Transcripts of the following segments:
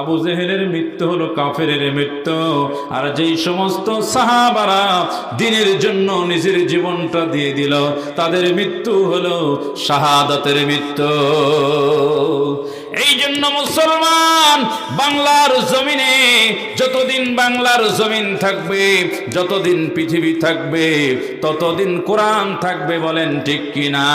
আবু জেহেলের মৃত্যু হলো কাফের মৃত্যু। আর যেই সমস্ত সাহাবারা দিনের জন্য নিজের জীবনটা দিয়ে দিল, তাদের মৃত্যু হলো শাহাদাতের মৃত্যু। এই জন্য মুসলমান বাংলার জমিনে যতদিন বাংলার জমিন থাকবে, যতদিন পৃথিবী থাকবে, ততদিন কোরআন থাকবে বলেন ঠিক কিনা?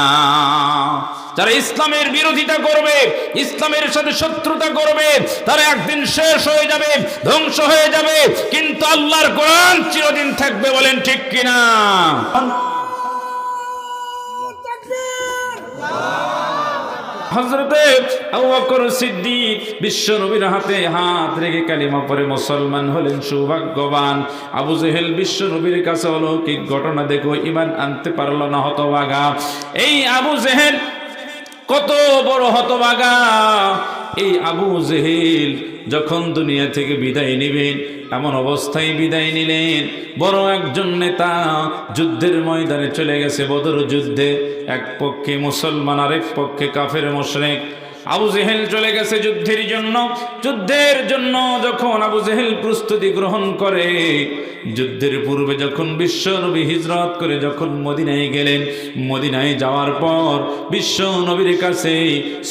যারা ইসলামের বিরোধিতা করবে, ইসলামের সাথে শত্রুতা করবে, তারা একদিন শেষ হয়ে যাবে, ধ্বংস হয়ে যাবে। কিন্তু আল্লাহর কোরআন চিরদিন থাকবে বলেন ঠিক কিনা? হজরতে আবু বকর সিদ্দিক বিশ্ব হাতে হাত রেখে পরে মুসলমান হলেন সৌভাগ্যবান। আবু জেহেল বিশ্ব নবীর কাছে অলৌকিক ঘটনা দেখো ইমান আনতে পারল না হতবাগা এই আবু জেহেল কত বড় হতবাগা এই আবু জেহেল যখন দুনিয়া থেকে বিদায় নেবেন, এমন অবস্থায় বিদায় নিলেন। বড় একজন নেতা যুদ্ধের ময়দানে চলে গেছে বদর যুদ্ধে এক পক্ষে মুসলমান, আরেক পক্ষে কাফের, মোশরেক। আবু জেহেল চলে গেছে যুদ্ধের জন্য। যুদ্ধের জন্য যখন আবু জেহেল প্রস্তুতি গ্রহণ করে, যুদ্ধের পূর্বে যখন বিশ্ব নবী হিজরত করে যখন মদিনায় গেলেন, মদিনায় যাওয়ার পর বিশ্ব নবীর কাছে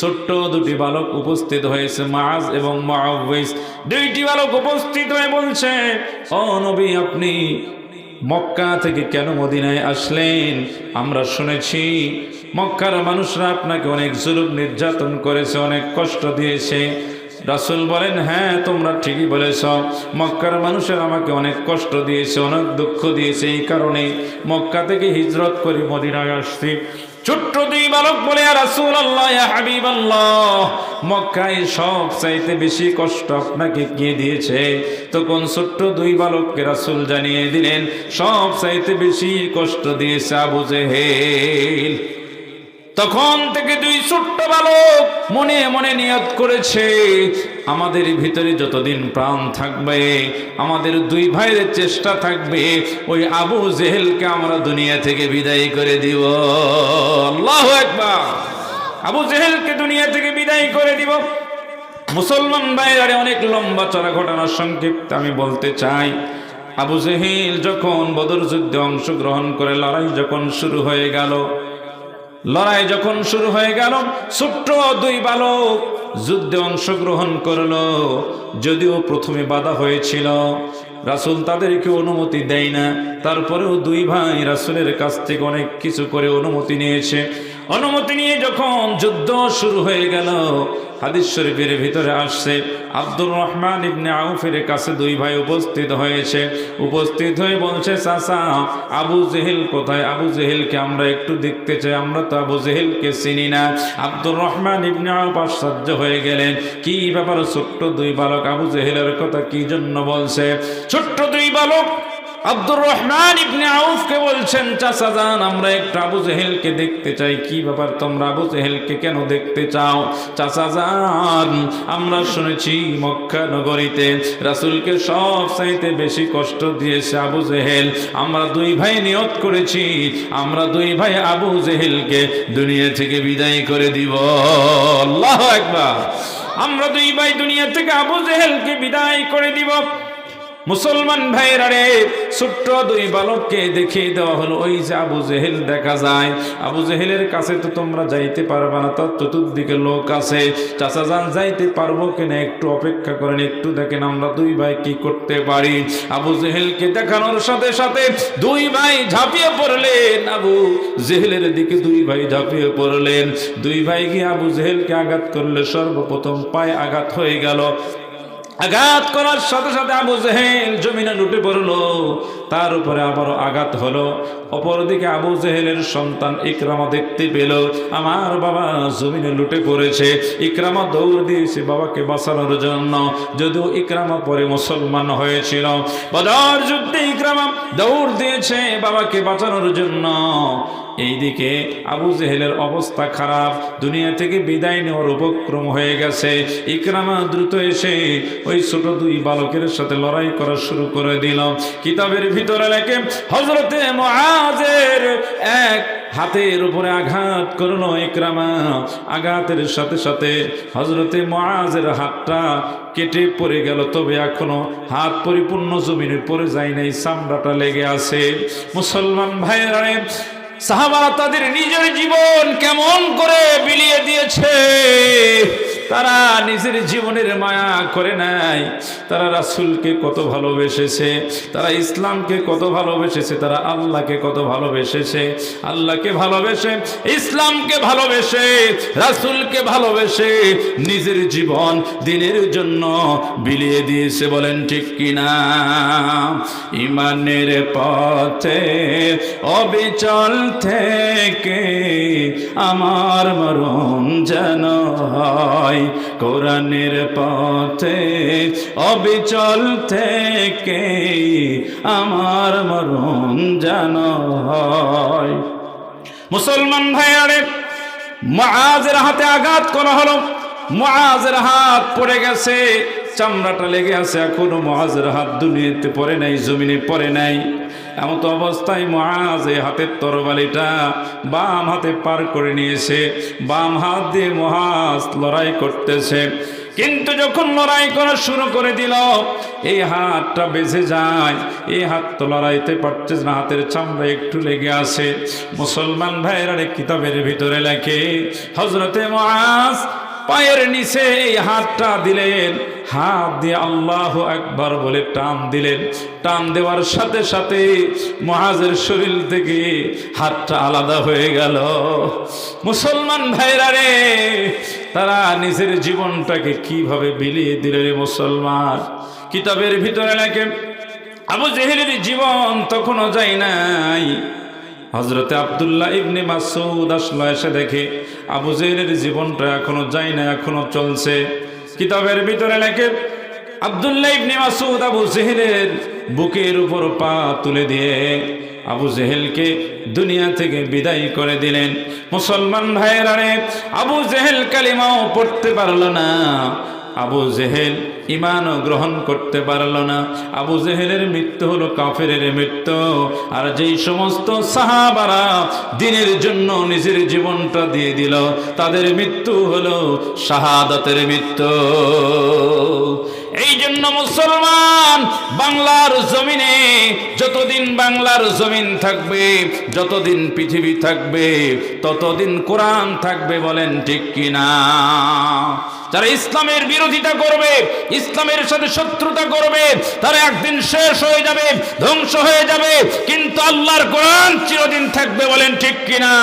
ছোট্ট দুটি বালক উপস্থিত হয়েছে মাজ এবং মাআউইস দুইটি বালক উপস্থিত হয়ে বলছে, ও নবী, আপনি মক্কা থেকে কেন মদিনায় আসলেন? আমরা শুনেছি, মক্কার মানুষরা আপনাকে অনেক জুলুম নির্যাতন করেছে, অনেক কষ্ট দিয়েছে। রাসুল বলেন হ্যাঁ তোমরা ঠিকই বলেছ। মক্কার মানুষের আমাকে অনেক কষ্ট দিয়েছে, অনেক দুঃখ দিয়েছে। এই কারণে মক্কা থেকে হিজরত করে মদিনায় আসছি। ছোট্ট দুই বালক বলে রাসুল আল্লাহ হাবিব আল্লাহ মক্কায় সব চাইতে বেশি কষ্ট আপনাকে কে দিয়েছে? তখন ছোট্ট দুই বালককে রাসুল জানিয়ে দিলেন সব চাইতে বেশি কষ্ট দিয়েছে আবু জেহেল। তখন থেকে দুই ছোট্ট বালক মনে মনে নিয়ত করেছে আমাদের ভিতরে যতদিন প্রাণ থাকবে, আমাদের দুই ভাইয়ের চেষ্টা থাকবে, ওই আবু জেহেলকে আমরা দুনিয়া থেকে বিদায় করে দিব। আল্লাহ একবার আবু জেহেলকে দুনিয়া থেকে বিদায় করে দিব। মুসলমান ভাইয়ারে অনেক লম্বা চড়া ঘটনার সংক্ষিপ্ত আমি বলতে চাই। আবু জেহেল যখন বদর যুদ্ধে অংশগ্রহণ করে, লড়াই যখন শুরু হয়ে গেল লড়াই যখন শুরু হয়ে গেল, ছোট্ট দুই বালক যুদ্ধে অংশগ্রহণ করল। যদিও প্রথমে বাধা হয়েছিল, রাসুল তাদেরকে অনুমতি দেয় না। তারপরেও দুই ভাই রাসুলের কাছ থেকে অনেক কিছু করে অনুমতি নিয়েছে। অনুমতি নিয়ে যখন যুদ্ধ শুরু হয়ে গেল, হাদিস শরীফের ভিতরে আসছে আব্দুর রহমান ইবনে আউফের কাছে দুই ভাই উপস্থিত হয়েছে। উপস্থিত হয়ে বলছে, চাচা, আবু জেহেল কোথায়? আবু জেহেলকে আমরা একটু দেখতে চাই। আমরা তো আবু জেহেলকে চিনি না। আব্দুর রহমান ইবনে আউফ আশ্চর্য হয়ে গেলেন। কি ব্যাপার ছোট্ট দুই বালক? আবু জেহেলের কথা কি জন্য বলছে? ছোট্ট দুই বালক আব্দুর রহমান ইবনে আউফকে বলছেন, চাচা যান, আমরা একটু আবু জেহেলকে দেখতে চাই। কি ব্যাপার তোমরা আবু জেহেলকে কেন দেখতে চাও? চাচা যান, আমরা শুনেছি মক্কা নগরীতে রাসূলকে সব চাইতে বেশি কষ্ট দিয়েছে আবু জেহেল। আমরা দুই ভাই নিয়ত করেছি, আমরা দুই ভাই আবু জেহেলকে দুনিয়া থেকে বিদায় করে দিব। আল্লাহ একবার আমরা দুই ভাই দুনিয়া থেকে আবু জেহেলকে বিদায় করে দিব। মুসলমান ভাইয়েরা রে, ছোট্ট দুই বালককে দেখিয়ে দেওয়া হলো, ওই যে আবু জেহেল দেখা যায়। আবু জেহেলের কাছে তো তোমরা যাইতে পারবে না, তার চতুর্দিকে লোক আছে। চাচা যান, যাইতে পারব কিনা একটু অপেক্ষা করেন, একটু দেখেন আমরা দুই ভাই কি করতে পারি। আবু জেহেলকে দেখানোর সাথে সাথে দুই ভাই ঝাঁপিয়ে পড়লেন। আবু জেহেলের দিকে দুই ভাই ঝাঁপিয়ে পড়লেন। দুই ভাই গিয়ে আবু জেহেলকে আঘাত করলে সর্বপ্রথম পায়ে আঘাত হয়ে গেল। আঘাত করার সাথে সাথে আবু জেহেল জমিনে লুটে পড়ল। তার উপরে আবারও আঘাত হলো। অপরদিকে আবু জেহেলের সন্তান ইকরামা দেখতে পেল। আমার বাবা জমিনে লুটে পড়েছে। ইকরামা দৌড় দিয়েছে বাবাকে বাঁচানোর জন্য। যদিও ইকরামা পরে মুসলমান হয়েছিল। বদর যুদ্ধে ইকরামা দৌড় দিয়েছে বাবাকে বাঁচানোর জন্য। এইদিকে আবু জেহেলের অবস্থা খারাপ। দুনিয়া থেকে বিদায় নেওয়ার উপক্রম হয়ে গেছে। ইকরামা দ্রুত এসে ওই ছোট দুই বালকের সাথে লড়াই করা শুরু করে দিল। কিতাবের ভিতরে লেখে হজরতে মহাজের এক হাতের উপরে আঘাত করল একরামা আঘাতের সাথে সাথে হজরতে মহাজের হাতটা কেটে পড়ে গেল। তবে এখনও হাত পরিপূর্ণ জমিনে পড়ে যায় নাই, চামড়াটা লেগে আছে। মুসলমান ভাইয়েরা সাহাবারা তাদের নিজের জীবন কেমন করে বিলিয়ে দিয়েছে? তারা নিজের জীবনের মায়া করে নাই তারা রাসুলকে কত ভালোবেসেছে, তারা ইসলামকে কত ভালোবেসেছে, তারা আল্লাহকে কত ভালোবেসেছে, আল্লাহকে ভালোবেসে, ইসলামকে ভালোবেসে, রাসুলকে ভালোবেসে নিজের জীবন দিনের জন্য বিলিয়ে দিয়েছে বলেন ঠিক কিনা? ইমানের পথে, অবিচল থেকে আমার মরণ যেন হয়। কোরআনের পথে, অবিচল থেকে আমার মরণ যেন হয়। মুসলমান ভাই আরে মাঝের হাতে আঘাত করা হলো মাঝের হাত পড়ে গেছে। চামড়াটা লেগে আছে এখনও। মহাজের হাত দুনিয়াতে পরে নাই, জমিনে পরে নাই। এমন তো অবস্থায় মহাজ এই হাতের তরবালিটা বাম হাতে পার করে নিয়েছে। বাম হাত দিয়ে মহাজ লড়াই করতেছে। কিন্তু যখন লড়াই করা শুরু করে দিল, এই হাতটা বেঁচে যায়। এই হাত তো লড়াইতে পারছে না, হাতের চামড়া একটু লেগে আছে। মুসলমান ভাইয়েরা কিতাবের ভিতরে লেখে হজরতে মহাজ পায়ের নিচে এই হাতটা দিলেন। হাত দিয়ে আল্লাহ একবার বলে টান দিলেন। টান দেওয়ার সাথে সাথে মহাজের শরীর থেকে হাতটা আলাদা হয়ে গেল। মুসলমান ভাইরা রে, তারা নিজের জীবনটাকে কীভাবে বিলিয়ে দিলে রে মুসলমান? কিতাবের ভিতরে লেখে আবু জেহেলের জীবন তখনও যায় নাই। হজরতে আবদুল্লাহ ইবনে মাসুদ আসলো, এসে দেখে আবু জেহেলের জীবনটা এখনও যায় না, এখনও চলছে। কিতাবের ভিতরে লেখে, আবদুল্লাহ ইবনে মাসুদ আবু জেহেলের বুকের উপর পা তুলে দিয়ে আবু জেহেলকে দুনিয়া থেকে বিদায় করে দিলেন। মুসলমান ভাইয়েরা আবু জেহেল কালিমাও পড়তে পারল না। আবু জেহেল ইমানও গ্রহণ করতে পারল না। আবু জেহেলের মৃত্যু হল কাফের মৃত্যু। আর যেই সমস্ত সাহাবারা দিনের জন্য নিজের জীবনটা দিয়ে দিল, তাদের মৃত্যু হল শাহাদাতের মৃত্যু এই জন্য মুসলমান বাংলার জমিনে যতদিন বাংলার জমিন থাকবে, যতদিন পৃথিবী থাকবে, ততদিন কোরআন থাকবে বলেন ঠিক কিনা? যারা ইসলামের বিরোধিতা করবে, ইসলামের সাথে শত্রুতা করবে, তারা একদিন শেষ হয়ে যাবে, ধ্বংস হয়ে যাবে, কিন্তু আল্লাহর কোরআন চিরদিন থাকবে বলেন ঠিক কিনা?